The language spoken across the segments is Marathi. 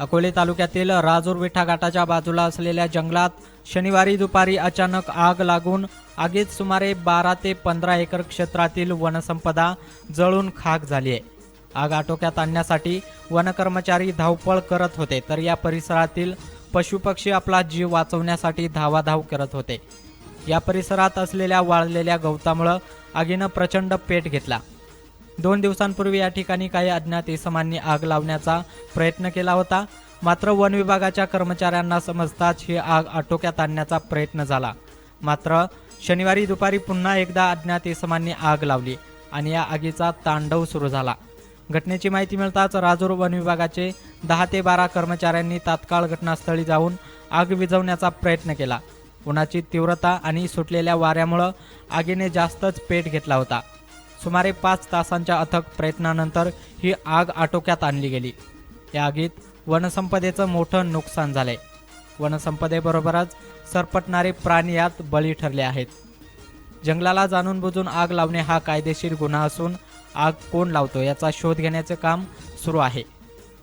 अकोले तालुक्यातील राजूर विठा घाटाच्या बाजूला असलेल्या जंगलात शनिवारी दुपारी अचानक आग लागून आगीत सुमारे बारा ते पंधरा एकर क्षेत्रातील वनसंपदा जळून खाक झाली आहे. आग आटोक्यात आणण्यासाठी वनकर्मचारी धावपळ करत होते तर या परिसरातील पशुपक्षी आपला जीव वाचवण्यासाठी धावाधाव करत होते. या परिसरात असलेल्या वाळलेल्या गवतामुळं आगीनं प्रचंड पेट घेतला. दोन दिवसांपूर्वी या ठिकाणी काही अज्ञात इसमांनी आग लावण्याचा प्रयत्न केला होता. मात्र वन विभागाच्या कर्मचाऱ्यांना समजताच ही आग आटोक्यात आणण्याचा प्रयत्न झाला. मात्र शनिवारी दुपारी पुन्हा एकदा अज्ञात इसमांनी आग लावली आणि या आगीचा तांडव सुरू झाला. घटनेची माहिती मिळताच राजूर वन विभागाचे दहा ते बारा कर्मचाऱ्यांनी तात्काळ घटनास्थळी जाऊन आग विझवण्याचा प्रयत्न केला. उन्हाची तीव्रता आणि सुटलेल्या वाऱ्यामुळं आगीने जास्तच पेट घेतला होता. सुमारे पाच तासांच्या अथक प्रयत्नानंतर ही आग आटोक्यात आणली गेली. या आगीत वनसंपदेचं मोठं नुकसान झालंय. वनसंपदेबरोबरच सरपटणारे प्राणी यात बळी ठरले आहेत. जंगलाला जाणून बुजून आग लावणे हा कायदेशीर गुन्हा असून आग कोण लावतो याचा शोध घेण्याचे काम सुरू आहे.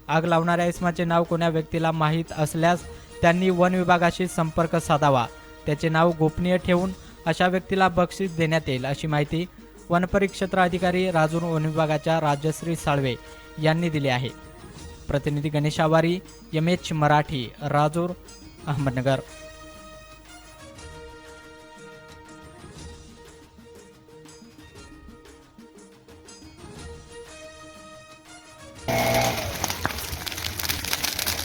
आग लावणाऱ्या इसमाचे नाव कोण्या व्यक्तीला माहीत असल्यास त्यांनी वन विभागाशी संपर्क साधावा. त्याचे नाव गोपनीय ठेवून अशा व्यक्तीला बक्षीस देण्यात येईल अशी माहिती वनपरिक्षेत्र अधिकारी राजूर वन विभागाच्या राजश्री साळवे यांनी दिले आहे. प्रतिनिधी गणेश आवारी एम एच मराठी राजूर अहमदनगर.